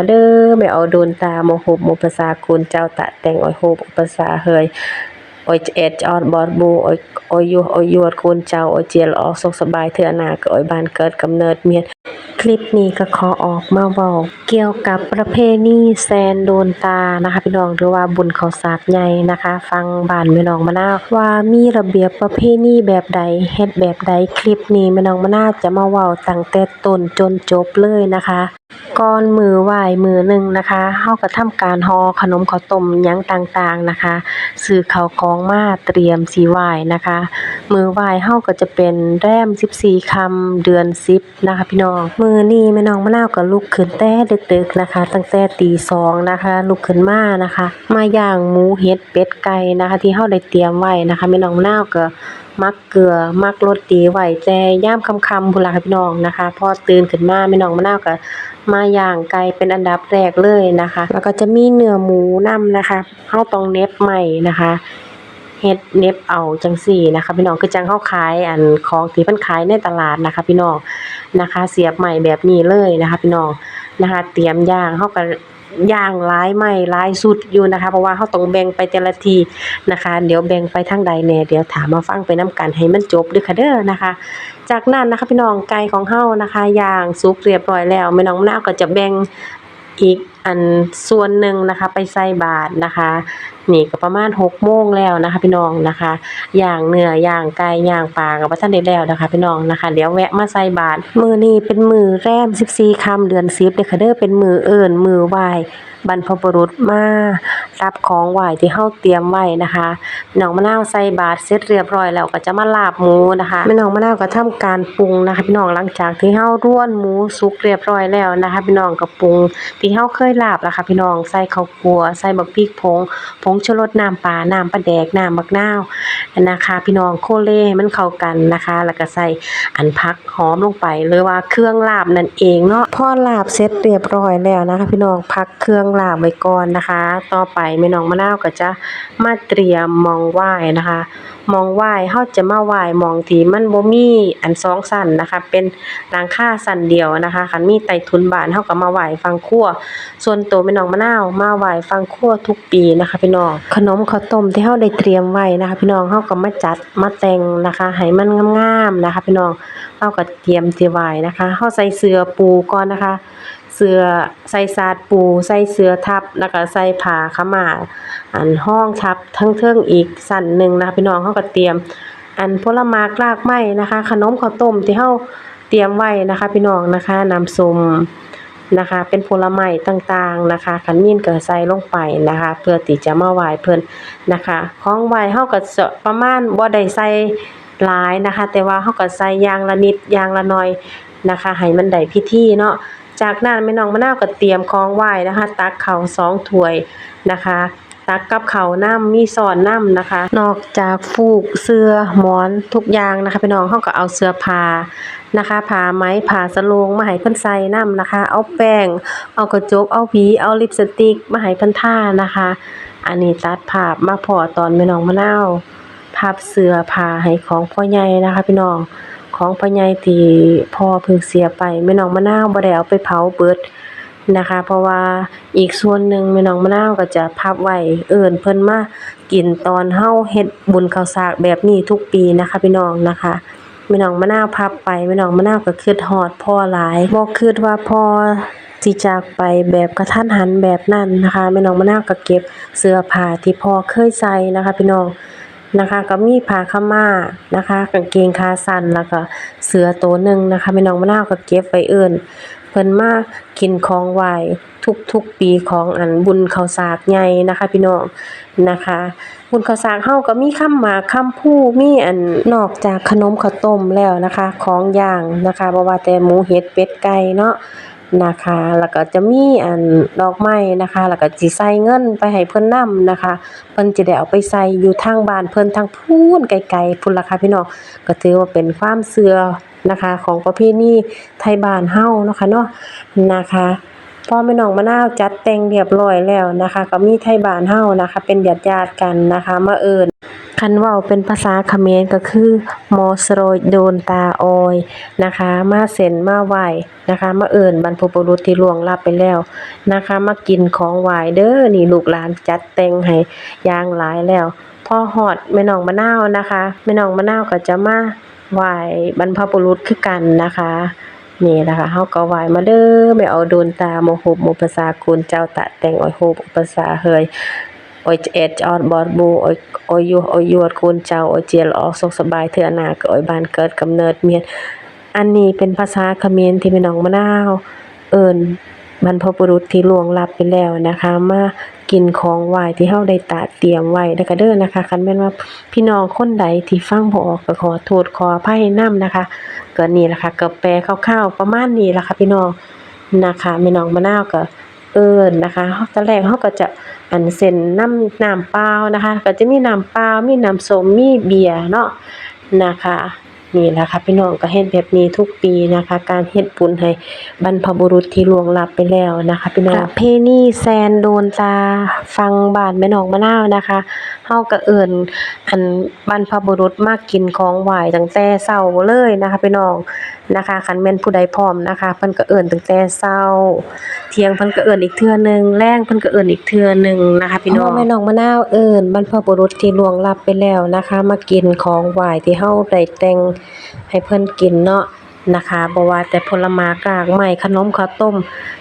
มาเด้อแม่เอาโดนตาโมโหบโมภาษาคุณเจ้าตะแต่งอ้อยโหบภาษาเฮยอ้อยเอ็ดออดบอดบูอ้อยอ้อยยัวอ้อยยวดคุณเจ้าอ้อยเจียลออกสุขสบายเถื่อหนาก็อ้อยบ้านเกิดกำเนิดเมียน คลิปนี้ก็ขอออกมาเว้าเกี่ยวกับประเพณีแซนโดนตานะคะพี่น้องหรือว่าบุญเขาสากใหญ่นะคะ ฟังบ้านแม่น้องมะนาวว่ามีระเบียบประเพณีแบบใดเฮ็ดแบบใดคลิปนี้แม่น้องมะนาวจะมาเว้าตั้งแต่ต้นจนจบเลยนะคะก่อนมือไหวมือหนึ่งนะคะเฮาก็ทำการห่อขนมข้าวต้มยังต่างๆนะคะซื้อข้าวของมาเตรียมสิไหวนะคะ มือไหว้เฮาก็จะเป็นแรม 14ค่ำเดือน 10 นะคะพี่น้องมืือนี้แม่น้องมะนาวก็ลุกขึ้นแต่ดึกๆนะคะ ตั้งแต่ตี2นะคะ ลุกขึ้นมานะคะ มาย่างหมูเห็ดเป็ดไก่นะคะ ที่เฮาได้เตรียมไว้นะคะแม่น้องมะนาวก็มักเกลือมักรสดีไว้แต่ามค่ำพุ่นละค่ะพี่น้องนะคะ พอตื่นขึ้นมาแม่น้องมะนาวก็มาย่างไก่เป็นอันดับแรกเลยนะคะ แล้วก็จะมีเนื้อหมูนำนะคะเฮาต้องเน็บใหม่นะคะเฮ็ดเน็บเอาจังซี่นะคะ พี่น้องคือจังเฮาขายอันของที่เพิ่นขายในตลาดนะคะ พี่น้อง นะคะ เสียบใหม่แบบนี้เลยนะคะ พี่น้องนะคะ เตรียมย่างเฮาก็ย่างร้ายไม่ร้ายสุดอยู่นะคะ เพราะว่าเขาต้องแบ่งไปแต่ละทีนะคะ เดี๋ยวแบ่งไปทางใดแน่เดี๋ยวถามมาฟังไปน้ากันให้มันจบเด้อค่ะเด้อนะคะ จากนั้นนะคะพี่น้องไก่ของเฮานะคะย่างสุกเรียบร้อยแล้วแม่น้องนาวก็จะแบ่งอีก อันส่วนหนึ่งนะคะ ไปใส่บาทนะคะ นี่ก็ประมาณหกโมงแล้วนะคะ พี่น้องนะคะอย่างเนื้อย่างไก่ย่างปลากับ่ทันได้แล้วนะคะ พี่น้องนะคะ เดี๋ยวแวะมาใส่บาทมือนี้เป็นมือแรมสิบสี่คำเดือนซีฟเดคเดอร์เป็นมือเอิ้นมือไหวบรรพบุรุษมา รับของไหว้ที่เฮาเตรียมไว้นะคะน้องมะนาวใส่บาตรเสร็จเรียบร้อยแล้วก็จะมาลาบหมูนะคะแม่น้องมะนาวก็ทำการปรุงนะคะ พี่น้องหลังจากที่เฮาร่วนหมูสุกเรียบร้อยแล้วนะคะ พี่น้องก็ปรุงที่เฮาเคยลาบแล่ะค่ะพี่น้องใส่ข้าวคั่วใส่บักพริกผงผงชูรสน้ำปลาน้ำปลาแดกน้ำบักนาวนะคะ พี่น้องโคเลให้มันเข้ากันนะคะ แล้วก็ใส่อันพักหอมลงไปหรือว่าเครื่องลาบนั่นเองเนาะพอลาบเสร็จเรียบร้อยแล้วนะคะ พี่น้องพักเครื่องลาบไว้ก่อนนะคะ ต่อไปแม่น้องมะนาวก็จะมาเตรียมมองไหว้นะคะ มองไหว้เฮาจะมาไหว้มองที่มันบ่มีอันสองสั้นนะคะ เป็นหลังคาสั้นเดียวนะคะคันมีใต้ถุนบานเฮาก็มาไหว้ฟังครัวส่วนตัวแม่น้องมะนาวมาไหว้ฟังครัวทุกปีนะคะ พี่น้องขนมข้าวต้มที่เฮาได้เตรียมไว้นะคะ พี่น้องเฮาก็มาจัดมาแต่งนะคะให้มันงามๆนะคะ พี่น้องเฮาก็เตรียมสิไหว้นะคะเฮาใส่เสื้อปูก่อนนะคะ เสื้อใส่สาดปู ใส่เสื้อทับ แล้วก็ใส่ผ้าขม่าอันห้องทับทั้งเทิงอีกสั่นหนึ่งนะคะพี่น้องเฮาก็เตรียม อันผลไม้รากไม้นะคะ ขนมข้าวต้มที่เฮาเตรียมไว้นะคะ พี่น้องนะคะน้ำส้มนะคะ เป็นผลไม้ต่างๆนะคะขันมีนเก็ใส่ลงไปนะคะ เพื่อที่จะมาไหว้เพิ่นนะคะของไหว้เฮาก็จะประมาณบ่ได้ใส่หลายนะคะ แต่ว่าเฮาก็ใส่อย่างละนิดอย่างละหน่อยนะคะให้มันได้พิธีเนาะ จากนั้นแม่น้องมะนาวก็เตรียมของไหว้นะคะ ตักเข้าสองถ้วยนะคะตักกับเข้าน้ำมีสอนน้ำนะคะ นอกจากฟูกเสื้อหมอนทุกอย่างนะคะพี่น้องเฮาก็เอาเสื้อผ้านะคะผ้าไหมผ้าสโลงมาให้เพิ่นใส่น้ำนะคะ เอาแป้ง เอากระจกเอาหวีเอาลิปสติกมาให้เพิ่นท่านะคะ อันนี้ตัดภาพมาพอตอนแม่น้องมะนาวพับเสื้อผ้าให้ของพ่อใหญ่นะคะ พี่น้อง ของพ่อใหญ่ที่พ่อเพิ่งเสียไปแม่น้องมะนาวบ่ได้เอาไปเผาเบิดนะคะ เพราะว่าอีกส่วนหนึ่งแม่น้องมะนาวก็จะพับไว้เอิ้นเพิ่นมากินตอนเฮาเฮ็ดบุญข้าวสากแบบนี้ทุกปีนะคะพี่น้องนะคะแม่น้องมะนาวพับไปแม่น้องมะนาวก็คิดฮอดพ่อหลายบ่คิดว่าพ่อสิจากไปแบบกระทันหันแบบนั้นนะคะแม่น้องมะนาวก็เก็บเสื้อผ้าที่พ่อเคยใส่นะคะ พี่น้อง นะคะก็มีผ้าขาวม่านะคะ กางเกงขาสั้นแล้วก็เสือตัวหนึ่งนะคะแม่น้องมะนาวก็เก็บไว้เอิ้นเพิ่นมากินของไหวทุกๆปีของอันบุญข้าวสากใหญ่นะคะ พี่น้องนะคะ บุญข้าวสากเฮาก็มีคำหมากคำพูมีอันนอกจากขนมข้าวต้มแล้วนะคะ ของอย่างนะคะบ่ว่าแต่หมูเห็ดเป็ดไก่เนาะ นะคะ แล้วก็จะมีอันดอกไม้นะคะ แล้วก็สิใส่เงินไปให้เพิ่นนํนะคะ เพิ่นจะได้เอาไปใส่อยู่ทางบ้านเพิ่นทางพูนไกลๆพุ่นล่ะค่ะพี่น้องก็ถือว่าเป็นความเชื่อนะคะของประเพณีไทยบ้านเฮานะคะเนาะนะคะพอแม่น้องมะนาวจัดแต่งเรียบร้อยแล้วนะคะ ก็มีไทยบ้านเฮานะคะ เป็นญาติๆกันนะคะมาเอิ้น คันว้าเป็นภาษาเขมรก็คือมอสโรยโดนตาออยนะคะ มาเส้นมาไหว้นะคะ มาเอิ้นบรรพบุรุษที่ล่วงลับไปแล้วนะคะ มากินของไหวเด้อนี่ลูกหลานจัดแต่งให้ยางหลายแล้วพอฮอดแม่น้องมะนาวนะคะแม่น้องมะนาวก็จะมาไหว้บรรพบุรุษคือกันนะคะนี่นะคะเฮาก็ไหว้มาเด้อแม่เอาโดนตาโมโหบโมภาษาคุณเจ้าตะแต่งอ้อยโหบอุปสาเฮย ออยเอ็ดออดบอดบูอ้อยอ้อยยูออยยวดคุณเจ้าออยเจลออกสุขสบายเทื่อหน้าก็อ้อยบานเกิดกำเนิดเมียนอันนี้เป็นภาษาเขมรที่แม่น้องมะนาวเอิ้นบรรพบุรุษที่ล่วงลับไปแล้วนะคะ มากินของไหว้ที่เฮาได้ตระเตรียมไว้แล้วก็เด้อนะคะคันแม่นว่าพี่น้องคนใดที่ฟังบ่ออกก็ขอโทษขออภัยนํนะคะก็นี่ล่ะค่ะก็แปลคร่าวๆประมาณนี้ล่ะค่ะพี่น้องนะคะแม่น้องมะนาวก็ เอิ้นะคะตอนแรกเฮาก็จะอันเซ็นน้ำน้ำเปล่านะคะ ก็จะมีน้ำเปล่ามีน้ำส้มมีเบียร์เนาะนะคะนี่แหละค่ะพี่น้องก็เฮ็ดแบบนี้ทุกปีนะคะ การเฮ็ดบุญให้บรรพบุรุษที่ล่วงลับไปแล้วนะคะ พี่น้องเพณีแซนโดนตาฟังบานแม่น้องมะนาวนะคะเฮาก็เอิ้นอันบรรพบุรุษมากกินของไหวตั้งแต่เช้าเลยนะคะ พี่น้อง นะคะคันแม่นผู้ใดพร้อมนะคะเพิ่นก็เอิ่นตั้งแต่เช้า เที่ยงเพิ่นก็เอิ่นอีกเทื่อหนึงแลงเพิ่นก็เอิ่นอีกเทื่อหนึงนะคะพี่น้องแม่น้องมะนาวเอิ่นบรรพบุรุษที่ล่วงลับไปแล้วนะคะ มากินของไหว้ที่เฮาได้แต่งให้เพิ่นกินเนาะ นะคะบ่ว่าแต่ผลไม้กากไม้ขนมข้าวต้ม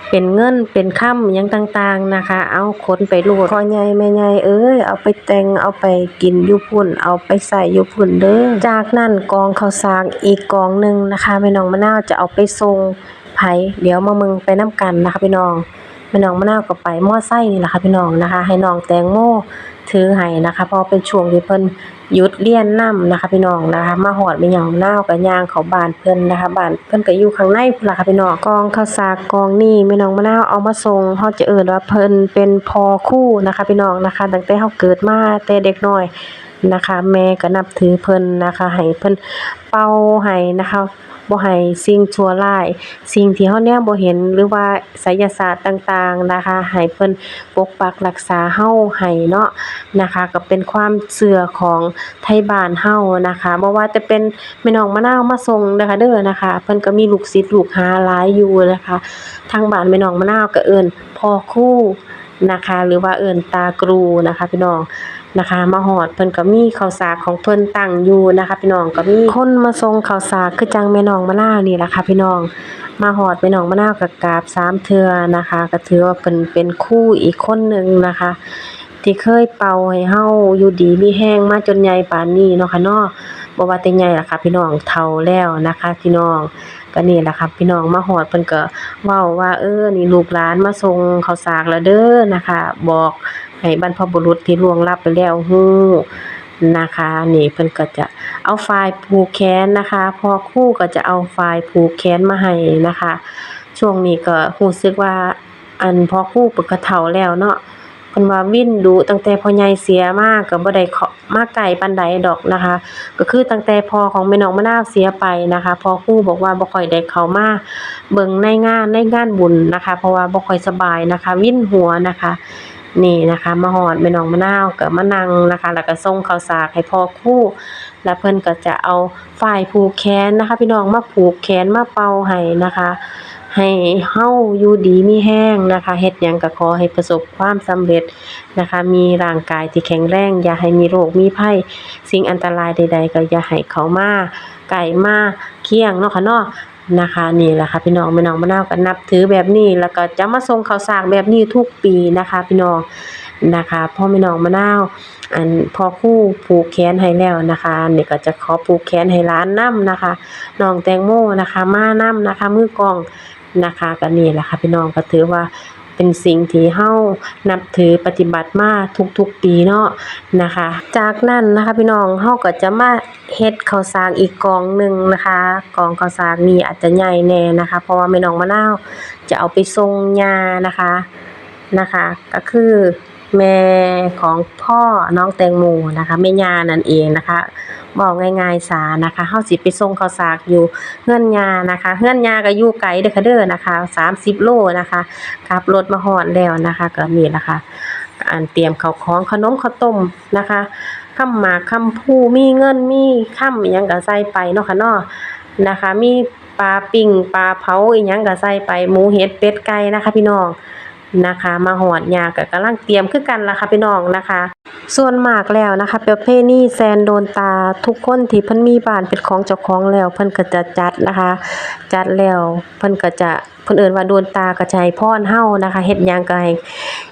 เป็นเงินเป็นค่ำยังต่างๆนะคะ เอาขนไปโลดพ่อใหญ่แม่ใหญ่เอ้ยเอาไปแต่งเอาไปกินอยู่พุ่น เอาไปใส่อยู่พุ่นเด้อจากนั้นกองข้าวสากอีกกองหนึ่งนะคะแม่น้องมะนาวจะเอาไปส่งไผเดี๋ยวมาเมึงไปน้ำกันนะคะพี่น้อง แม่น้องมะนาวก็ไปมอไซค์นี่แหละค่ะพี่น้องนะคะ ให้น้องแตงโมถือให้นะคะเพราะเป็นช่วงที่เพิ่นหยุดเรียนนํนะคะ พี่น้องนะคะ มาฮอดแม่น้องมะนาวก็ย่างเขาบานเพิ่นนะคะบานเพิ่นก็อยู่ข้างในพุ่นล่ะค่ะพี่น้องกองข้าวสากกองนี้แม่น้องมะนาวเอามาส่งเฮาจะเอิ้นว่าเพิ่นเป็นพอคู่นะคะ พี่น้องนะคะตั้งแต่เฮาเกิดมาแต่เด็กน้อยนะคะ แม่ก็นับถือเพิ่นนะคะให้เพิ่นเป่าให้นะคะ บ่ให้สิ่งชั่วร้าย สิ่งที่เฮาแนมบ่เห็นหรือว่าไสยศาสตร์ต่างๆนะคะ ให้เพิ่นปกปักรักษาเฮาให้เนาะนะคะ ก็เป็นความเชื่อของไทยบ้านเฮานะคะบ่ว่าจะเป็นแม่น้องมะนาวมาส่งเด้อค่ะเด้อนะคะ เพิ่นก็มีลูกศิษย์ลูกหาหลายอยู่นะคะ ทางบ้านแม่น้องมะนาวก็เอิ้นพ่อครูนะคะ หรือว่าเอิ้นตากรูนะคะ พี่น้อง นะคะ มาฮอดเพิ่นก็มีข้าวสากของเพิ่นตั้งอยู่นะคะ พี่น้องก็มีคนมาส่งข้าวสากคือจังแม่น้องมะนาวนี่แหละค่ะพี่น้อง มาฮอดแม่น้องมะนาวก็กาบสามเทื่อนะคะ ก็ถือว่าเพิ่นเป็นครูอีกคนหนึ่งนะคะ ที่เคยเป่าให้เฮาอยู่ดีมีแฮงมาจนใหญ่ป่านนี้เนาะค่ะเนาะบ่ว่าแต่ใหญ่ล่ะค่ะ พี่น้องเฒ่าแล้วนะคะ พี่น้องก็นี่แหละค่ะพี่น้องมาฮอดเพิ่นก็เว้าว่าเออนี่ลูกหลานมาส่งข้าวสากแล้วเด้อนะคะ บอก ให้บรรพบุรุษที่ล่วงลับไปแล้วฮู้นะคะ นี่เพิ่นก็จะเอาฝ่ายผูกแขนนะคะ พอครูก็จะเอาฝ่ายผูกแขนมาให้นะคะ ช่วงนี้ก็รู้สึกว่าอันพอครูเพิ่นก็เฒ่าแล้วเนาะเพิ่นว่าวิ่นดุตั้งแต่พ่อใหญ่เสียมากก็บ่ได้เข้ามาไกลปานใดดอกนะคะ ก็คือตั้งแต่พ่อของแม่น้องมะนาวเสียไปนะคะ พอครูบอกว่าบ่ค่อยได้เข้ามาเบิ่งในงานในงานบุญนะคะ เพราะว่าบ่ค่อยสบายนะคะ วิ่นหัวนะคะ นี่นะคะมาฮอดแม่น้องมะนาวก็มานั่งนะคะ แล้วก็ส่งข้าวสากให้พ่อครูแล้วเพิ่นก็จะเอาฝ่ายผูกแขนนะคะ พี่น้องมาผูกแขนมาเป่าให้นะคะ ให้เฮาอยู่ดีมีแห้งนะคะเฮ็ดหยังก็ขอให้ประสบความสำเร็จนะคะ มีร่างกายที่แข็งแรง อย่าให้มีโรคมีภัยสิ่งอันตรายใด ๆ ก็อย่าให้เขามาใกล้มาเคียงเนาะค่ะเนาะ นะคะนี่แหละค่ะพี่น้องแม่น้องมะนาวก็นับถือแบบนี้แล้วก็จะมาส่งข่าวสากแบบนี้ทุกปีนะคะ พี่น้องนะคะพ่อแม่น้องมะนาวอันพอคู่ผูกแขนให้แล้วนะคะนี่ก็จะขอผูกแขนให้ร้านนํนะคะน้องแตงโมนะคะ มานํนะคะมือกองนะคะก็นี่แหละค่ะพี่น้องก็ถือว่า เป็นสิ่งที่เฮานับถือปฏิบัติมาทุกๆปีเนาะนะคะ จากนั้นนะคะพี่น้องเฮาก็จะมาเฮ็ดข้าวสากอีกกองหนึ่งนะคะกองข้าวสากนี่อาจจะใหญ่แน่นะคะ เพราะว่าแม่น้องมะนาวจะเอาไปทรงยานะคะนะคะ ก็คือ แม่ของพ่อน้องแตงโมนะคะแม่ย่านั่นเองนะคะบอกง่ายๆซานะคะเฮาสิไปส่งข้าวสากอยู่เฮือนยานะคะเฮือนยาก็อยู่ไกลเด้อค่ะเด้อนะคะ30 โลนะคะขับรถมาฮอดแล้วนะคะ ก็นี่ล่ะคะอันเตรียมข้าวของขนมข้าวต้มนะคะคำหมากคำพูมีเงินมีคำอิหยังก็ใส่ไปเนาะค่ะเนาะนะคะ มีปลาปิ้งปลาเผาอีหยังก็ใส่ไปหมูเห็ดเป็ดไก่นะคะ พี่น้อง นะคะ มาหอดยากับกำลังเตรียมคือกันล่ะค่ะพี่น้องนะคะ ส่วนมากแล้วนะคะเปรเพนี่แซนโดนตาทุกคนที่เพิ่นมีบ้านเป็นของเจ้าของแล้วเพิ่นก็จะจัดนะคะ จัดแล้วเพิ่นก็จะเพิ่นเอิ้นว่าโดนตากระชายพรเฮานะคะเฮ็ดหยังก็ให้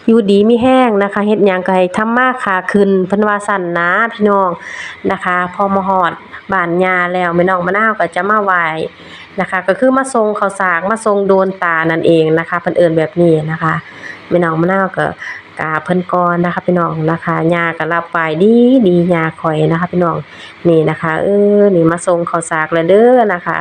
อยู่ดีมีแห้งนะคะเฮ็ดหยังก็ให้ทำมาค้าขึ้นเพิ่นว่าสั่นนะพี่น้องนะคะ พอมาฮอดบ้านยาแล้วแม่น้องมะนาวก็จะมาไหว้นะคะ ก็คือมาส่งข้าวสากมาส่งโดนตานั่นเองนะคะเพิ่นเอิ้นแบบนี้นะคะแม่น้องมะนาวก็กราบเพิ่นก่อนนะคะพี่น้องนะคะยาก็รับไหว้ดีดียาข่อยนะคะพี่น้องนี่นะคะเออนี่มาส่งข้าวสากแล้วเด้อนะคะ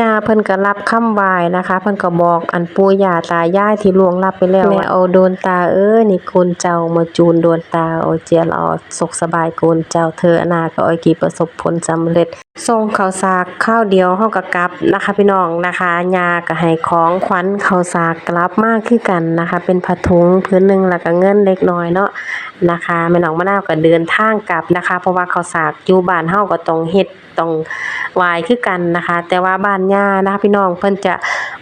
ย่าเพิ่นก็รับคำไหว้นะคะ เพิ่นก็บอกอันปู่ย่าตายายที่ล่วงลับไปแล้วแม่เอาโดนตาเอ้ยนี่คุณเจ้ามาจูนโดนตาเอาเจียลเอาสุขสบายคุณเจ้าเธออนาก็อ้อยกี่ประสบผลสำเร็จส่งข้าวสากข้าวเดียวเฮาก็กลับนะคะ พี่น้องนะคะยาก็ให้ของขวัญข้าวสากกลับมาคือกันนะคะ เป็นผ้าถุงพื้นหนึงแล้วก็เงินเล็กน้อยเนาะนะคะแม่น้องมะนาวก็เดินทางกลับนะคะ เพราะว่าข้าวสากอยู่บ้านเฮาก็ต้องเฮ็ด ต้องไหว้คือกันนะคะ แต่ว่าบ้านย่านะคะพี่น้องเพิ่นจะ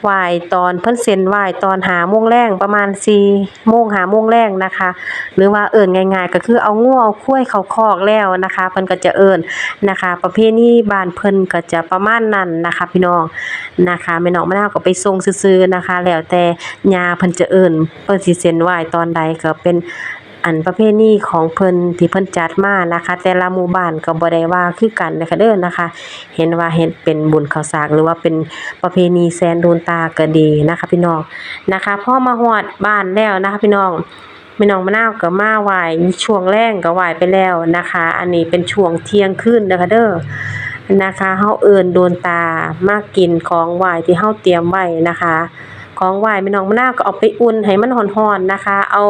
ไหว้ตอนเพิ่นเซ็นไหว้ตอนหาโมงแรงประมาณ4โมงหาโมงแรงนะคะ หรือว่าเอิ้นง่าย ๆ ก็คือเอางัวเอาควายเขาคอกแล้วนะคะเพิ่นก็จะเอิ้นนะคะ ประเพณีบ้านเพิ่นก็จะประมาณนั้นนะคะ พี่น้องนะคะแม่น้องมะนาวก็ไปส่งซื่อๆนะคะ แล้วแต่ญาเพิ่นจะเอิ้นเพิ่นสิเซ็นไหว้ตอนใดก็เป็น อันประเพณีของเพิ่นที่เพิ่นจัดมานะคะ แต่ละหมู่บ้านก็บ่ได้ว่าคือกันนะคะเด้อนะคะ เห็นว่าเฮ็ดเป็นบุญข้าวสากหรือว่าเป็นประเพณีแซนโดนตาก็ดีนะคะ พี่น้องนะคะพอมาฮอดบ้านแล้วนะคะ พี่น้องแม่น้องมะนาวก็มาไหว้ช่วงแรงก็ไหว้ไปแล้วนะคะ อันนี้เป็นช่วงเที่ยงคืนเด้อค่ะเด้อนะคะเฮาเอิ้นโดนตามากินของไหว้ที่เฮาเตรียมไว้นะคะ ของไหว้แม่น้องมะนาวก็เอาไปอุ่นให้มันร้อนๆนะคะ เอา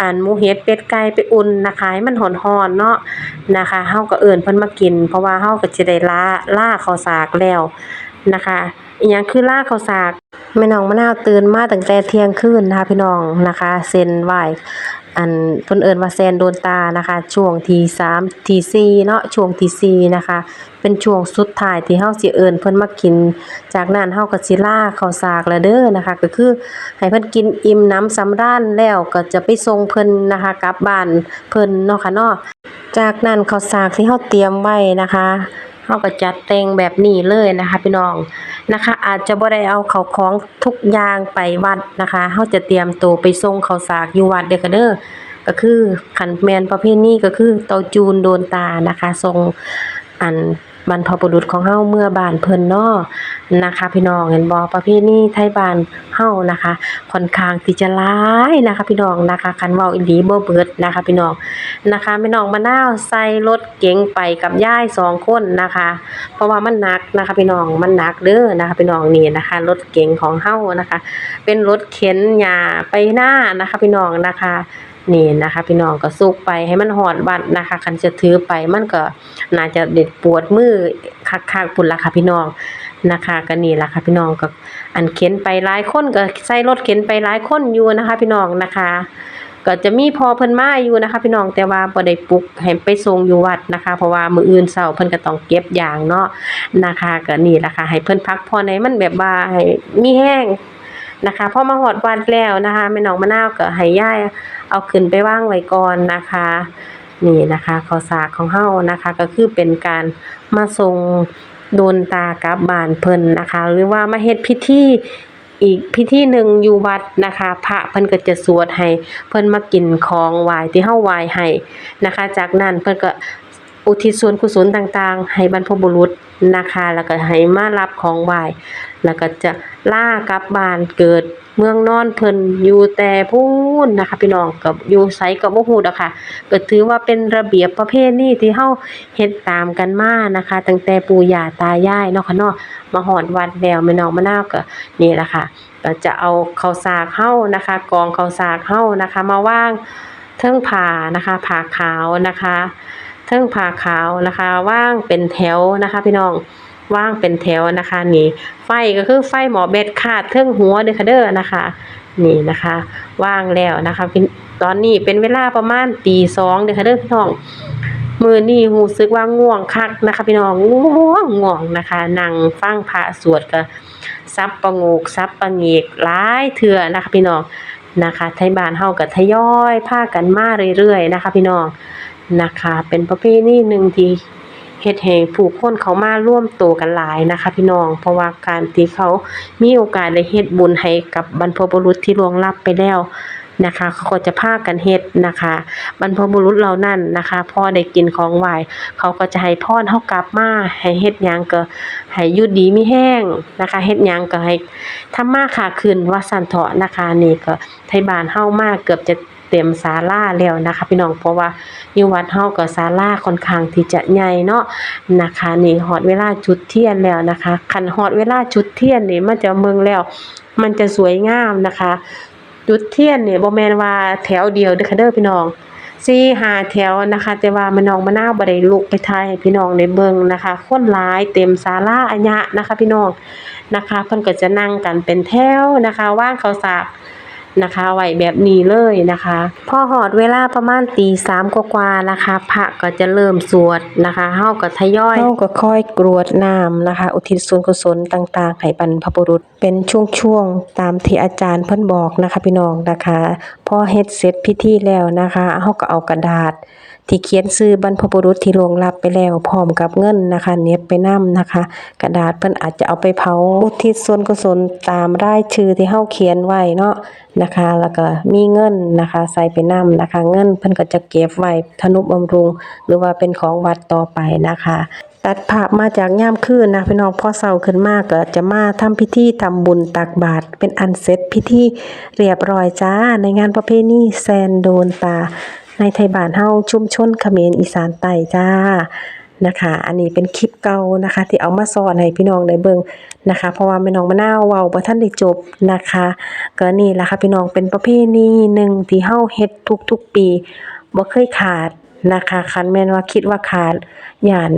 อันหมูเห็ดเป็ดไก่ไปอุ่นนะคะให้มันหอนๆเนาะนะคะเฮาก็เอิ่นเพิ่นมากิน เพราะว่าเฮาก็จะได้ลาล่าข้าวสากแล้วนะคะอีกอย่างคือล่าข้าวสากแม่น้องมะนาวตื่นมาตั้งแต่เที่ยงคืนนะคะพี่น้องนะคะ เซ็นไหว อันเพิ่นเอิ้นว่าแซนโดนตานะคะ ช่วงที่3ที่4เนาะช่วงที่4นะคะ เป็นช่วงสุดท้ายที่เฮาสิเอิ้นเพิ่นมากิน จากนั้นเฮาก็สิลาเข้าสากแล้วเด้อนะคะ ก็คือให้เพิ่นกินอิ่มหนำสำราญแล้วก็จะไปส่งเพิ่นนะคะกลับบ้านเพิ่นเนาะค่ะเนาะจากนั้นข้าวสากที่เฮาเตรียมไว้นะคะ เฮาก็จัดแต่งแบบนี้เลยนะคะพี่น้องนะคะ อาจจะบ่ได้เอาเขาของทุกอย่างไปวัดนะคะเฮาจะเตรียมตัวไปส่งเขาสากอยู่วัดเด้อค่ะเด้อก็คือขันแมนประเพณีก็คือเตาจูนโดนตานะคะส่งอัน บรรพบุรุษของเฮาเมื่อบานเพิ่นนาะนะคะ พี่น้องเห็นบ่ประเพณีไทยบานเฮานะคะค่อนข้างที่จะหลายนะคะ พี่น้องนะคะคันเว้าอีหลีบ่เบิดนะคะ พี่น้องนะคะแม่น้องมะนาวใส่รถเก๋งไปกับย่ายสองคนนะคะ เพราะว่ามันหนักนะคะ พี่น้องมันหนักเด้อนะคะ พี่น้องนี่นะคะ รถเก๋งของเฮานะคะ เป็นรถเข็นหญ้าไปหน้านะคะ พี่น้องนะคะ นี่นะคะ พี่น้องก็สุกไปให้มันหอดบัดนะคะ คันจะถือไปมันก็น่าจะเด็ดปวดมือคักๆพุ่นละค่ะพี่น้องนะคะก็นี่ละค่ะพี่น้องก็อันเข็นไปหลายคนก็ใส่รถเข็นไปหลายคนอยู่นะคะ พี่น้องนะคะก็จะมีพอเพิ่นมาอยู่นะคะ พี่น้องแต่ว่าบ่ได้ปลุกให้ไปส่งอยู่วัดนะคะ เพราะว่ามื้ออื่นเช้าเพิ่นก็ต้องเก็บอย่างเนาะนะคะก็นี่ล่ะค่ะให้เพิ่นพักผ่อให้มันแบบว่าให้มีแห้ง นะคะพอมาฮอดวัดแล้วนะคะแม่น้องมะนาวก็ให้ยายเอาขึ้นไปว่างไว้ก่อนนะคะนี่นะคะข้าวสากของเฮานะคะ ก็คือเป็นการมาส่งโดนตากับบานเพิ่นนะคะ หรือว่ามาเฮ็ดพิธีอีกพิธีหนึ่งอยู่วัดนะคะ พระเพิ่นก็จะสวดให้เพิ่นมากินของไหว้ที่เฮาไหว้ให้นะคะ จากนั้นเพิ่นก็ อุทิศส่วนกุศลต่างๆ ให้บรรพบุรุษนะคะ แล้วก็ให้มารับของไหว้แล้วก็จะล่ากลับบ้านเกิดเมืองนอนเพิ่นอยู่แต่พูนนะคะ พี่น้องก็อยู่ไสก็บ่ฮู้ดอกค่ะก็ถือว่าเป็นระเบียบประเพณีที่เฮาเฮ็ดตามกันมานะคะตั้งแต่ปู่ย่าตายายเนาะค่ะเนาะมาฮอดวัดแล้วแม่น้องมะนาวก็นี่แหละค่ะก็จะเอาข้าวสากเฮานะคะ กองข้าวสากเฮานะคะ มาวางเทิงผ้านะคะผ้าขาวนะคะ เทิงผ้าขาวนะคะ ว่างเป็นแถวนะคะ พี่น้องว่างเป็นแถวนะคะนี่ไฟก็คือไฟหมอเบ็ดขาดเทิงหัวเด้อค่ะเด้อนะคะ นี่นะคะ ว่างแล้วนะคะพี่ตอนนี้เป็นเวลาประมาณตีสองเด้อค่ะเด้อพี่น้องมือนี้รู้สึกว่าง่วงคักนะคะ พี่น้องง่วงง่วงนะคะนั่งฟังพระสวดก็สับประโงกสับประเงกหลายเทื่อนะคะ พี่น้องนะคะไทบ้านเฮาก็ทยอยพากันมาเรื่อยๆนะคะ พี่น้อง นะคะ เป็นประเพณีหนึ่งที่เฮ็ดให้ผู้คนเขามาร่วมตัวกันหลายนะคะ พี่น้อง เพราะว่าการที่เขามีโอกาสได้เฮ็ดบุญให้กับบรรพบุรุษที่ล่วงลับไปแล้วนะคะเขาก็จะพากันเฮ็ดนะคะ บรรพบุรุษเหล่านั้นนะคะพ่อได้กินของไหวเขาก็จะให้พรเฮากลับมาให้เฮ็ดยังก็ให้ยู่ดีไมีแห้งนะคะเฮ็ดยังก็ให้ทำมาค้าขึ้นว่าซั่นเถาะนะคะนี่ก็ไทยบ้านเฮามาเกือบจะ เต็มศาลาแล้วนะคะ พี่น้องเพราะว่าอยู่วัดเฮาก็ศาลาค่อนข้างที่จะใหญ่เนาะนะคะนี่ฮอดเวลาจุดเทียนแล้วนะคะคันฮอดเวลาจุดเทียนนี่มันจะเมืองแล้ว มันจะสวยงามนะคะ จุดเทียนเนี่ยบ่แม่นว่าแถวเดียวเด้อค่ะเด้อพี่น้องสี่หาแถวนะคะ แต่ว่าม่น้องมะนาวบ่ไดลุกไปถ่ายให้พี่น้องได้เบิงนะคะคนหลายเต็มศาลาอะญะนะคะ พี่น้องนะคะเพิ่นก็จะนั่งกันเป็นแถวนะคะ ว่างเขาสาก นะคะไหวแบบนี้เลยนะคะ พอหอดเวลาประมาณตีสามกว่าๆนะคะพระก็จะเริ่มสวดนะคะเฮาก็ทยอยเฮาก็ค่อยกรวดน้ำนะคะ อุทิศส่วนกุศลต่างๆให้บรรพบุรุษ เป็นช่วงๆตามที่อาจารย์เพิ่นบอกนะคะ พี่น้องนะคะ พอเฮ็ดเสร็จพิธีแล้วนะคะเฮาก็เอากระดาษ ที่เขียนชื่อบรรพบุรุษที่ลวงลับไปแล้วพร้อมกับเงินนะคะเหน็บไปนํนะคะ กระดาษเพิ่นอาจจะเอาไปเผาอุทิศส่วนกุศลตามรายชื่อที่เฮาเขียนไว้เนาะนะคะ แล้วก็มีเงินนะคะ ใส่ไปนํนะคะ เงินเพิ่นก็จะเก็บไว้ทนุบำรุง หรือว่าเป็นของวัดต่อไปนะคะตัดภาพมาจากย่ามคืนนะพี่น้องพอเช้าขึ้นมากก็จะมาทำพิธีทำบุญตักบาตรเป็นอันเสร็จพิธีเรียบร้อยจ้าในงานประเพณีแซนโดนตา ในไทยบ้านเฮาชุมชนเขมรอีสานใต้จ้านะคะ อันนี้เป็นคลิปเก่านะคะ ที่เอามาสอนให้พี่น้องได้เบิ่งนะคะ เพราะว่าแม่น้องมะนาวเว้าบ่ทันได้จบนะคะก็นี่ล่ะค่ะพี่น้องเป็นประเพณีหนึ่งที่เฮาเฮ็ดทุกๆปีบ่เคยขาดนะคะคันแม่นว่าคิดว่าขาดย่าน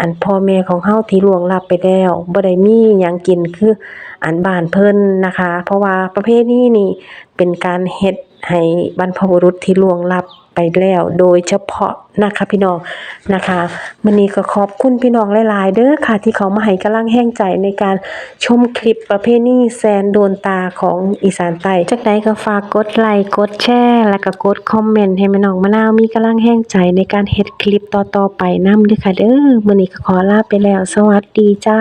อันพ่อแม่ของเฮาที่ล่วงลับไปแล้วบ่ได้มีหยังกินคืออันบ้านเพิ่นนะคะ เพราะว่าประเพณีนี้เป็นการเฮ็ด ให้บรรพบุรุษที่ล่วงลับไปแล้ว โดยเฉพาะนะคะพี่น้องนะคะมื้อนี้ก็ขอบคุณพี่น้องหลาย ๆ เด้อค่ะ ที่เขามาให้กำลังแห้งใจในการชมคลิปประเพณีแซนโดนตาของอีสานใต้จักใดก็ฝากกดไลค์กดแชร์แล้วก็กดคอมเมนต์ให้แม่น้องมะนาวมีกำลังแห้งใจในการเฮ็ดคลิปต่อ ๆ ไปนำเด้อค่ะเด้อมื้อนี้ก็ขอลาไปแล้ว สวัสดีจ้า